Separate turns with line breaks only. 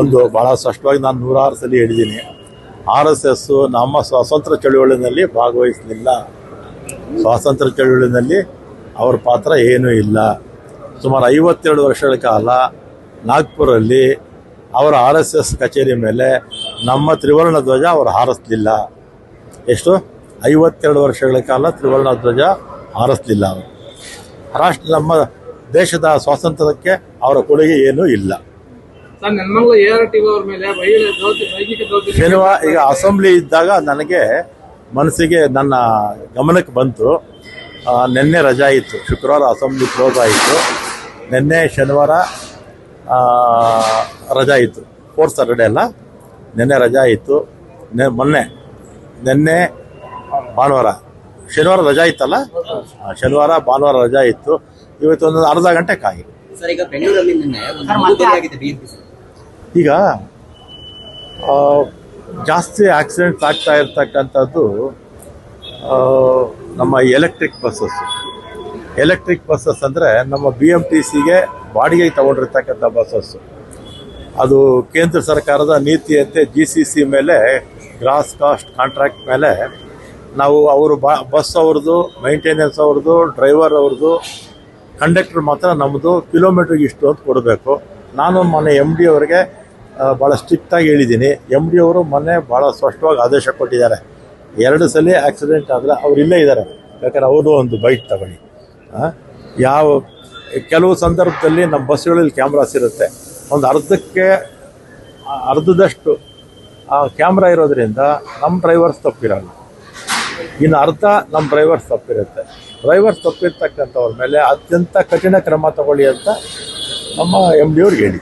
ಒಂದು ಬಹಳ ಸ್ಪಷ್ಟವಾಗಿ ನಾನು ನೂರಾರು ಸಲ ಹೇಳಿದ್ದೀನಿ. ಆರ್ ಎಸ್ ಎಸ್ ನಮ್ಮ ಸ್ವಾತಂತ್ರ್ಯ ಚಳುವಳಿನಲ್ಲಿ ಭಾಗವಹಿಸಲಿಲ್ಲ. ಸ್ವಾತಂತ್ರ್ಯ ಚಳುವಳಿನಲ್ಲಿ ಅವರ ಪಾತ್ರ ಏನೂ ಇಲ್ಲ. ಸುಮಾರು ಐವತ್ತೆರಡು ವರ್ಷಗಳ ಕಾಲ ನಾಗ್ಪುರಲ್ಲಿ ಅವರ ಆರ್ ಎಸ್ ಎಸ್ ಕಚೇರಿ ಮೇಲೆ ನಮ್ಮ ತ್ರಿವರ್ಣ ಧ್ವಜ ಅವರು ಹಾರಿಸ್ಲಿಲ್ಲ. ಎಷ್ಟು? ಐವತ್ತೆರಡು ವರ್ಷಗಳ ಕಾಲ ತ್ರಿವರ್ಣ ಧ್ವಜ ಹಾರಿಸ್ಲಿಲ್ಲ ಅವರು. ರಾಷ್ಟ್ರ ನಮ್ಮ ದೇಶದ ಸ್ವಾತಂತ್ರ್ಯಕ್ಕೆ ಅವರ ಕೊಡುಗೆ ಏನೂ ಇಲ್ಲ.
ನೆನ್ಮಂಗ್ಲ ಎ ಆರ್ ಟಿ ಅವ್ರ ಮೇಲೆ ಮಹಿಳೆ ಲೈಂಗಿಕ
ಶನಿವಾರ ಈಗ ಅಸೆಂಬ್ಲಿ ಇದ್ದಾಗ ನನಗೆ ಮನಸ್ಸಿಗೆ ನನ್ನ ಗಮನಕ್ಕೆ ಬಂತು. ನಿನ್ನೆ ರಜಾ ಇತ್ತು. ಶುಕ್ರವಾರ ಅಸೆಂಬ್ಲಿ ಕ್ಲೋಸ್ ಆಯಿತು. ನಿನ್ನೆ ಶನಿವಾರ ಆ, ರಜಾ ಇತ್ತು. ಫೋರ್ತ್ ಸಾಟರ್ಡೆ ಅಲ್ಲ ನಿನ್ನೆ ರಜಾ ಇತ್ತು. ನೆ ಮೊನ್ನೆ ನಿನ್ನೆ ಭಾನುವಾರ. ಶನಿವಾರ ರಜಾ ಇತ್ತಲ್ಲ? ಆ, ಶನಿವಾರ ಭಾನುವಾರ ರಜಾ ಇತ್ತು. ಇವತ್ತು ಒಂದು ಅರ್ಧ ಗಂಟೆ ಕಾಯಿ
ಸರ್ ಈಗ ಬೆಂಗಳೂರಲ್ಲಿ ನಿನ್ನೆ ಒಂದು
ಈಗ ಜಾಸ್ತಿ ಆಕ್ಸಿಡೆಂಟ್ಸ್ ಆಗ್ತಾ ಇರ್ತಕ್ಕಂಥದ್ದು ನಮ್ಮ ಎಲೆಕ್ಟ್ರಿಕ್ ಬಸ್ಸಸ್ ಎಲೆಕ್ಟ್ರಿಕ್ ಬಸ್ಸಸ್ ಅಂದರೆ ನಮ್ಮ ಬಿ ಎಂ ಟಿ ಸಿಗೆ ಬಾಡಿಗೆ ತಗೊಂಡಿರ್ತಕ್ಕಂಥ ಬಸ್ಸಸ್ಸು ಅದು ಕೇಂದ್ರ ಸರ್ಕಾರದ ನೀತಿಯಂತೆ ಜಿ ಸಿ ಸಿ ಮೇಲೆ ಗ್ರಾಸ್ ಕಾಸ್ಟ್ ಕಾಂಟ್ರಾಕ್ಟ್ ಮೇಲೆ, ನಾವು ಅವರು ಬಾ ಬಸ್ ಅವ್ರದ್ದು ಮೈಂಟೆನೆನ್ಸ್ ಅವ್ರದ್ದು ಡ್ರೈವರ್ ಅವ್ರದ್ದು ಕಂಡಕ್ಟರ್ ಮಾತ್ರ ನಮ್ಮದು ಕಿಲೋಮೀಟ್ರಿಗೆ ಇಷ್ಟು ಅಂತ ಕೊಡಬೇಕು. ನಾನು ಮೊನ್ನೆ ಎಂ ಡಿ ಅವರಿಗೆ ಭಾಳ ಸ್ಟ್ರಿಕ್ಟಾಗಿ ಹೇಳಿದ್ದೀನಿ. ಎಂ ಡಿ ಅವರು ಮೊನ್ನೆ ಭಾಳ ಸ್ಪಷ್ಟವಾಗಿ ಆದೇಶ ಕೊಟ್ಟಿದ್ದಾರೆ. ಎರಡು ಸಲ ಆಕ್ಸಿಡೆಂಟ್ ಆದರೆ ಅವ್ರು ಇಲ್ಲೇ ಇದ್ದಾರೆ. ಯಾಕಂದರೆ ಅವರು ಒಂದು ಬೈಟ್ ತಗೊಳ್ಳಿ. ಯಾವ, ಕೆಲವು ಸಂದರ್ಭದಲ್ಲಿ ನಮ್ಮ ಬಸ್ಗಳಲ್ಲಿ ಕ್ಯಾಮ್ರಾಸ್ ಇರುತ್ತೆ. ಒಂದು ಅರ್ಧಕ್ಕೆ, ಅರ್ಧದಷ್ಟು, ಆ ಕ್ಯಾಮ್ರಾ ಇರೋದ್ರಿಂದ ನಮ್ಮ ಡ್ರೈವರ್ಸ್ ತಪ್ಪಿರಲ್ಲ. ಇನ್ನು ಅರ್ಧ ನಮ್ಮ ಡ್ರೈವರ್ಸ್ ತಪ್ಪಿರುತ್ತೆ. ಡ್ರೈವರ್ಸ್ ತಪ್ಪಿರ್ತಕ್ಕಂಥವ್ರ ಮೇಲೆ ಅತ್ಯಂತ ಕಠಿಣ ಕ್ರಮ ತಗೊಳ್ಳಿ ಅಂತ ನಮ್ಮ ಎಂ ಡಿ ಅವ್ರಿಗೆ ಹೇಳಿ